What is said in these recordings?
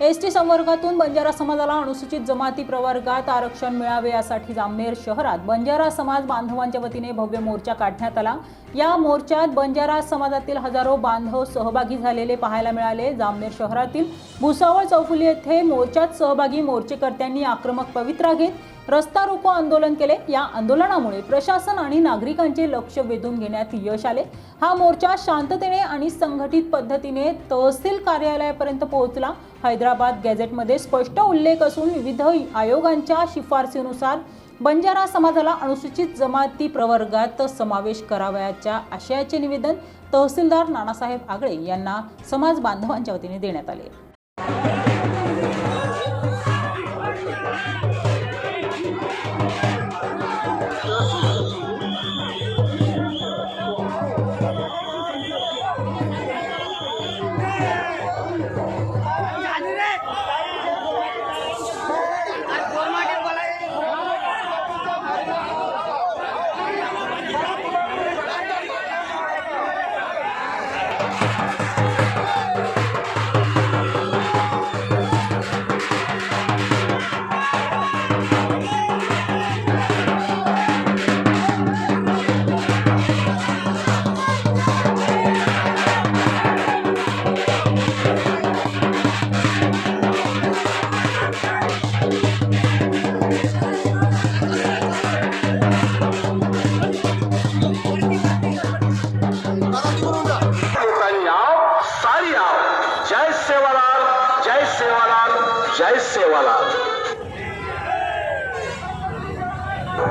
S T संवर्गातून Banjara समाजाला अनुसूचित जमाती प्रवर्गात आरक्षण मिळावे यासाठी जामनेर शहरात बंजारा समाज बांधवांच्या वतीने भव्य मोर्चा काढण्यात आला. या मोर्चात बंजारा समाजातील हजारो बांधव सहभागी झालेले पाहायला मिळाले. जामनेर शहरातील भुसावळ चौफुली येथे मोर्चात सहभागी मोर्चेकर्त्यांनी आक्रमक पवित्रा घेत रस्ता रोको आंदोलन केले. या आंदोलनामुळे प्रशासन आणि नागरिकांचे लक्ष वेधून घेण्यात यश आले. हा मोर्चा शांततेने आणि संघटित पद्धतीने तहसील कार्यालयापर्यंत पोहोचला. हैदराबाद गॅझेटमध्ये स्पष्ट उल्लेख असून विविध आयोगांच्या शिफारसीनुसार बंजारा समाजाला अनुसूचित जमाती प्रवर्गात समावेश करावयाच्या आशयाचे निवेदन तहसीलदार नानासाहेब आगळे यांना समाज बांधवांच्या वतीने देण्यात आले.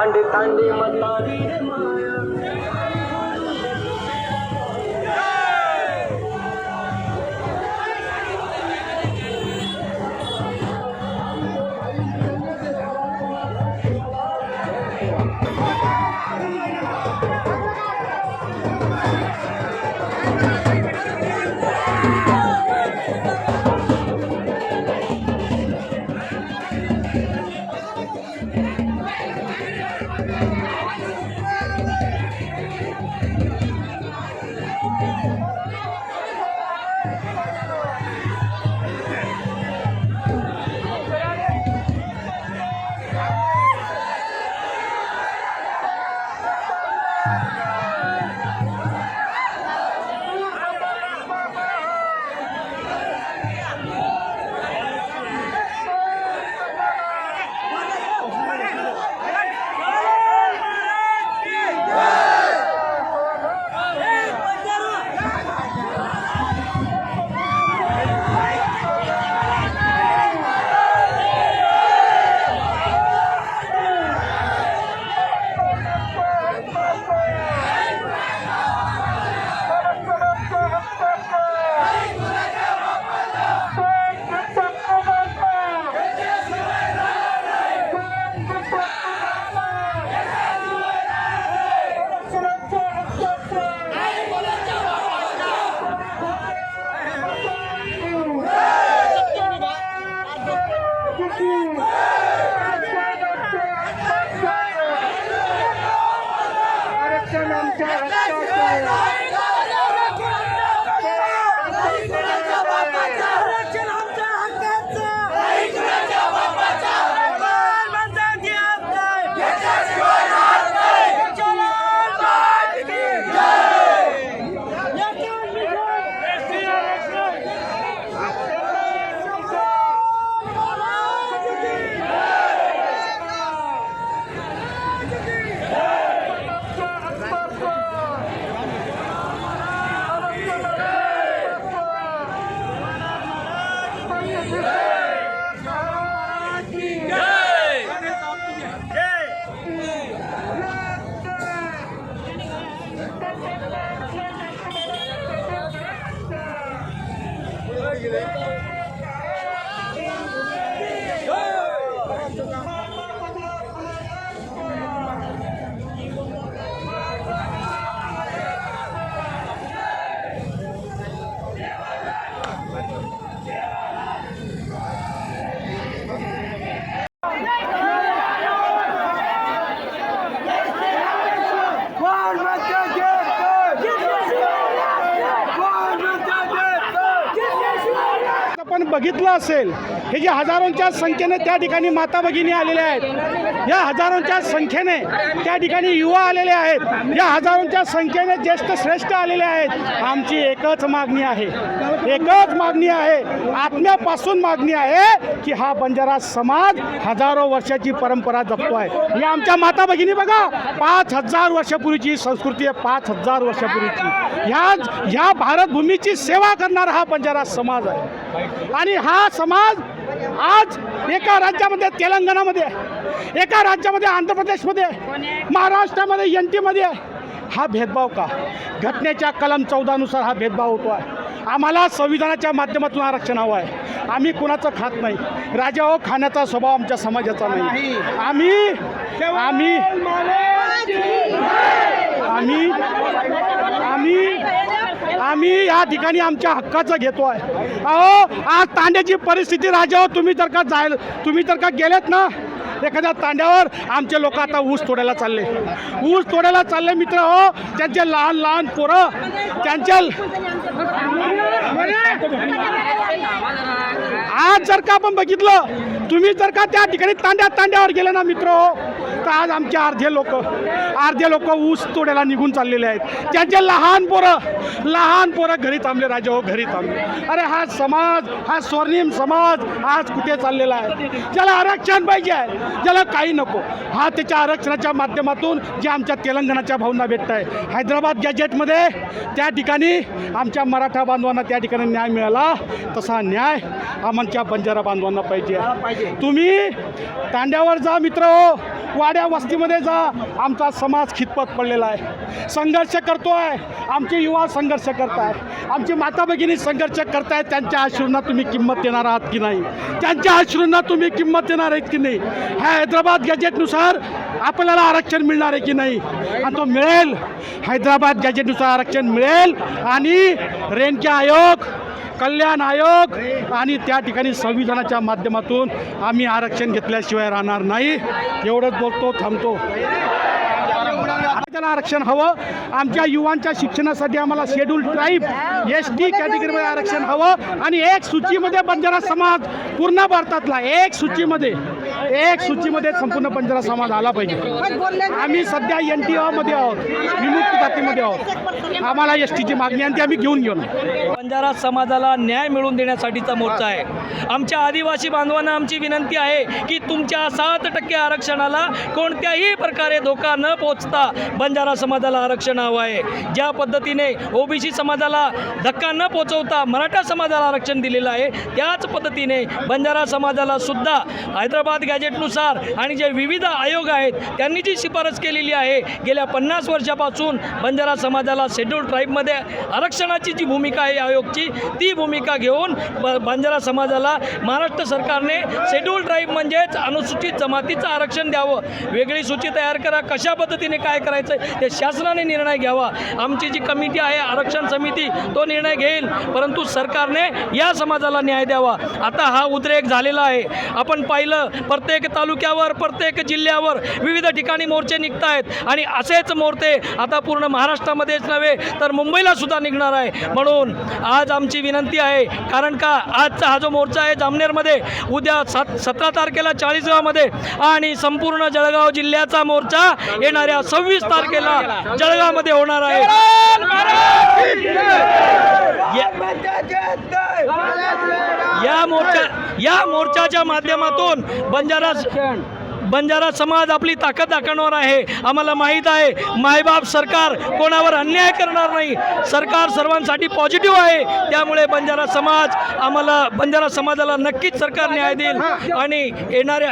तांडे तांडे मतारी माया आरक्षण बघितलं असेल हे जे हजारोंच्या संख्येने त्या ठिकाणी माता भगिनी आलेल्या आहेत या हजारोंच्या संख्येने त्या ठिकाणी युवा आलेले आहेत या हजारोंच्या संख्येने ज्येष्ठ श्रेष्ठ आलेले आहेत. आमची एकच मागणी आहे एकच मागणी आहे आत्म्यापासून मागणी आहे की हा बंजारा समाज हजारो वर्षाची परंपरा जपतो आहे ही आमच्या माता भगिनी बघा पाच हजार वर्षापूर्वीची संस्कृती आहे पाच हजार वर्षापूर्वीची. ह्या ह्या भारतभूमीची सेवा करणारा हा बंजारा समाज आहे. आणि हा समाज आज एका राज्यामध्ये तेलंगणामध्ये एका राज्यामध्ये आंध्र प्रदेशमध्ये महाराष्ट्रामध्ये एन टीमध्ये हा भेदभाव का? घटनेच्या कलम चौदानुसार हा भेदभाव होतो आहे आम्हाला संविधानाच्या माध्यमातून आरक्षण हवं आहे. आम्ही कुणाचं खात नाही. राजाओ खाण्याचा स्वभाव आमच्या समाजाचा नाही. आम्ही आम्ही आम्ही आम्ही आम्ही या ठिकाणी आमच्या हक्काचं घेतो आहे. अहो आज तांड्याची परिस्थिती राजा तुम्ही जर का जाय तुम्ही जर का गेलेत ना एखाद्या तांड्यावर आमचे लोक आता ऊस तोडायला चालले. ऊस तोडायला चालले मित्र हो त्यांचे लहान लहान पोरं त्यांच्या आज जर का आपण बघितलं तुम्ही जर का त्या ठिकाणी तांड्या तांड्यावर गेले ना मित्र हो तर आज आमचे अर्धे लोक अर्धे लोक ऊस तोडायला निघून चाललेले आहेत. त्यांचे लहान पोरं लहान पोरं घरी थांबले राजा हो घरी थांबले. अरे हा समाज हा स्वर्णिम समाज आज कुठे चाललेला आहे? ज्याला आरक्षण पाहिजे आहे ज्याला काही नको. हा त्याच्या आरक्षणाच्या माध्यमातून जे आमच्या तेलंगणाच्या भावना भेटत आहे हैदराबाद गॅजेटमध्ये त्या ठिकाणी आमच्या मराठा बांधवांना त्या ठिकाणी न्याय मिळाला तसा न्याय आमच्या बंजारा बांधवांना पाहिजे. तुम्ही तांड्यावर जा मित्र हो वाड्या वस्तीमध्ये जा. आमचा समाज खितपत पडलेला आहे. संघर्ष करतो आहे आमचे युवा संघर्ष करत आहे आमची माता भगिनी संघर्ष करत आहेत त्यांच्या अश्रूंना तुम्ही किंमत देणार आहात की नाही? त्यांच्या अश्रूंना तुम्ही किंमत देणार आहेत की नाही? ह्या हैदराबाद गॅजेटनुसार आपल्याला आरक्षण मिळणार आहे की नाही? आणि तो मिळेल. हैदराबाद गॅजेटनुसार आरक्षण मिळेल. आणि रेणके आयोग कल्याण आयोग. आणि त्या ठिकाणी संविधानाच्या माध्यमातून आम्ही आरक्षण घेतल्याशिवाय राहणार नाही. एवढंच बोलतो थांबतो. त्याला आरक्षण हवं. आमच्या युवांच्या शिक्षणासाठी आम्हाला शेड्यूल ट्राईब एस टी कॅटेगरीमध्ये आरक्षण हवं. आणि एक सूचीमध्ये बंजारा समाज पूर्ण भारतातला एक सूचीमध्ये एक सूचीमध्ये संपूर्ण बंजारा समाज आला पाहिजे. आम्ही सध्या एन टी ओमध्ये आहोत. विमुक्त जातीमध्ये आहोत. आम्हाला एस टीची मागणी आणि ती आम्ही घेऊन घेऊन बंजारा समाजाला न्याय मिळवून देण्यासाठीचा मोर्चा आहे. आमच्या आदिवासी बांधवांना आमची विनंती आहे की तुमच्या सात टक्के आरक्षणाला कोणत्याही प्रकारे धोका न पोचता बंजारा समाजाला आरक्षण हवं आहे. ज्या पद्धतीने ओबीसी समाजाला धक्का न पोचवता मराठा समाजाला आरक्षण दिलेलं आहे त्याच पद्धतीने बंजारा समाजाला सुद्धा हैदराबाद गॅजेटनुसार आणि जे विविध आयोग आहेत त्यांनी जी शिफारस केलेली आहे गेल्या पन्नास वर्षापासून बंजारा समाजाला शेड्यूल ट्राईबमध्ये आरक्षणाची जी भूमिका आहे आयोग आयोगची ती भूमिका घेऊन ब बंजारा समाजाला महाराष्ट्र सरकारने शेड्यूल ट्राईब म्हणजेच अनुसूचित जमातीचं आरक्षण द्यावं. वेगळी सूची तयार करा. कशा पद्धतीने काय करायचं ते शासनाने निर्णय घ्यावा. आमची जी कमिटी आहे आरक्षण समिती तो निर्णय घेईल. परंतु सरकारने या समाजाला न्याय द्यावा. आता हा उद्रेक झालेला आहे. आपण पाहिलं प्रत्येक तालुक्यावर प्रत्येक जिल्ह्यावर विविध ठिकाणी मोर्चे निघत आहेत आणि असेच मोर्चे आता पूर्ण महाराष्ट्रामध्येच नव्हे तर मुंबईला सुद्धा निघणार आहे. म्हणून आज आमची विनंती आहे कारण का आजचा हा जो मोर्चा आहे जामनेरमध्ये उद्या सात सतरा तारखेला चाळीसगावमध्ये आणि संपूर्ण जळगाव जिल्ह्याचा मोर्चा येणाऱ्या सव्वीस तारखेला जळगावमध्ये होणार आहे. या- या मोर्चा या मोर्चाच्या माध्यमातून बंजारा बंजारा समाज आपली ताकद दाखवणार आहे. आम्हाला माहीत आहे मायबाप सरकार कोणावर अन्याय करणार नाही. सरकार सर्वांसाठी पॉझिटिव्ह आहे. त्यामुळे बंजारा समाज आम्हाला बंजारा समाजाला नक्कीच सरकार न्याय देईल. आणि येणाऱ्या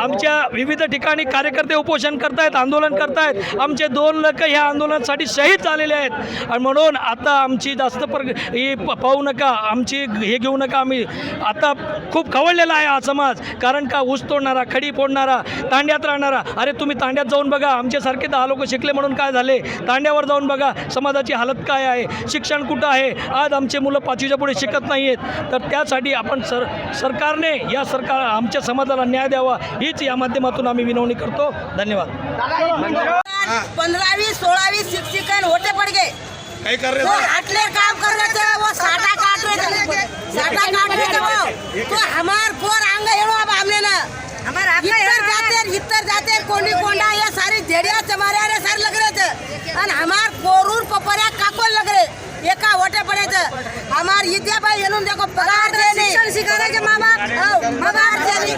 आमच्या विविध ठिकाणी कार्यकर्ते उपोषण करतायत आंदोलन करतायत. आमचे दोन लोक ह्या आंदोलनासाठी शहीद झालेले आहेत. आणि म्हणून आता आमची जास्त पर ही प- पाहू नका. आमची हे घेऊ नका. आम्ही आता खूप खवळलेला आहे हा समाज. कारण का? ऊस तोडणारा खडी फोडणारा तांड्यात राहणारा. अरे तुम्ही तांड्यात जाऊन बघा आमच्यासारखे दहा लोक शिकले म्हणून काय झाले? तांड्यावर जाऊन बघा समाजाची हालत काय आहे? शिक्षण कुठं आहे? आज आमचे मुलं पाचवीच्या पुढे शिकत नाही आहेत तर त्यासाठी आपण सर सरकारने या सरकार आमच्या समाजाला न्याय द्यावा हीच या माध्यमातून आम्ही विनवणी करतो. धन्यवाद. पंद्रहवीं सोलहवीं शिक्षिकन होते पड़ गए काही कर वो हटले काम कर रहे थे वो साटा काट साटा काट रहे थे वो तो हमार कोर आंग हेड़ो अब हमने ना इतर जाते इतर जाते कोंडी कोंडा ये सारी जेड़िया चमारे रे सर लग रहे थे। और हमार कोरूर पपऱ्या काकोल लग रहे। एका वोटे पड़े थे। हमार विद्या भाई येनून देखो पगार दे नहीं। शिक्षण सिखाने के माँ बाप। दे नहीं।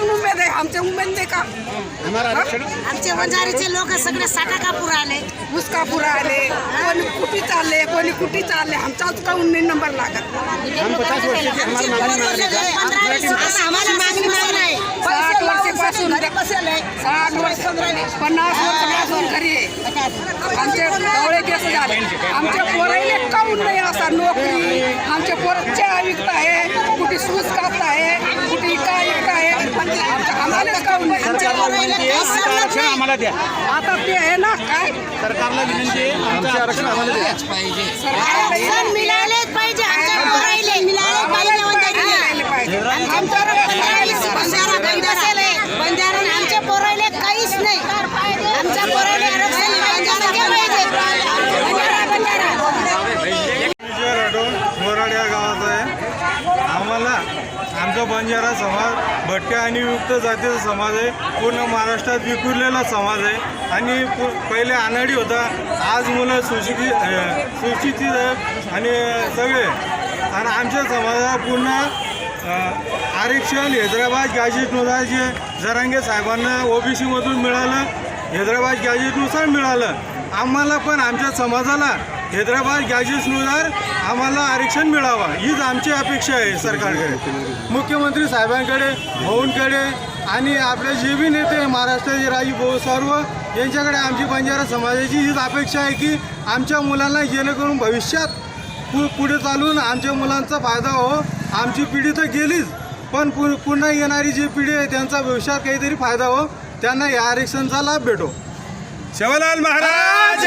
काऊन उमेद आहे आमच्या उमेद नाही का आमचे वंजारीचे लोक सगळे साठा कापूर आले ऊस कापूर आले कोणी कुठे चालले कोणी कुठे चालले आमचाच काऊन नाही नंबर लागत आम्हाला मागणी नाही साठ वर्षापासून साठ वर्ष पन्नास वर्षापासून घरी आमचे डोळे केस झाले आमच्या पोराईले काऊन नाही असा नोकरी आमच्या पोरं चहा विकत आहे कुठे सूस कापत आहे आहे आमच्या- आम्हाला काऊन नाही आम्हाला द्या आता ते आहे ना काय सरकारला विनंती आहे आमचं आरक्षण आम्हाला द्या. आरक्षण मिळालेच पाहिजे आमच्या पोरायले मिळाले पाहिजे आमच्या बंजारा बंजारा बंजारा आणि आमच्या पोरायले काहीच नाही आमच्या पोरायले आरक्षण बंजारा पाहिजे बंजारा बंजारा राठोड मोराड या गावात आहे आम्हाला आमचा बंजारा समाज भटक्या आणि युक्त जातीचा समाज आहे. पूर्ण महाराष्ट्रात विखुरलेला समाज आहे. आणि पु- पहिले अनाडी होता. आज मुलं सुशिक्षित सुशिक्षित आहेत. आणि सगळे. आणि आमच्या समाजाला पूर्ण आरक्षण हैदराबाद गॅजेटनुसार जे जरांगे साहेबांना ओबीसीमधून मिळालं हैदराबाद गॅजेटनुसार मिळालं. आम्हाला पण आमच्या समाजाला हैदराबाद गॅजेट्सनुसार आम्हाला आरक्षण मिळावं. हीच आमची अपेक्षा आहे सरकारकडे. मुख्यमंत्री साहेबांकडे भाऊंकडे आणि आपले जे बी नेते महाराष्ट्राचे राजभाऊ सर्व यांच्याकडे आमची बंजारा समाजाची हीच अपेक्षा आहे की आमच्या मुलांना जेणेकरून भविष्यात पु पुढे चालून आमच्या मुलांचा फायदा हो. आमची पिढी तर गेलीच पण पु पुन्हा येणारी जी पिढी आहे त्यांचा भविष्यात काहीतरी फायदा हो. त्यांना या आरक्षणचा लाभ भेटो. सेवालाल महाराज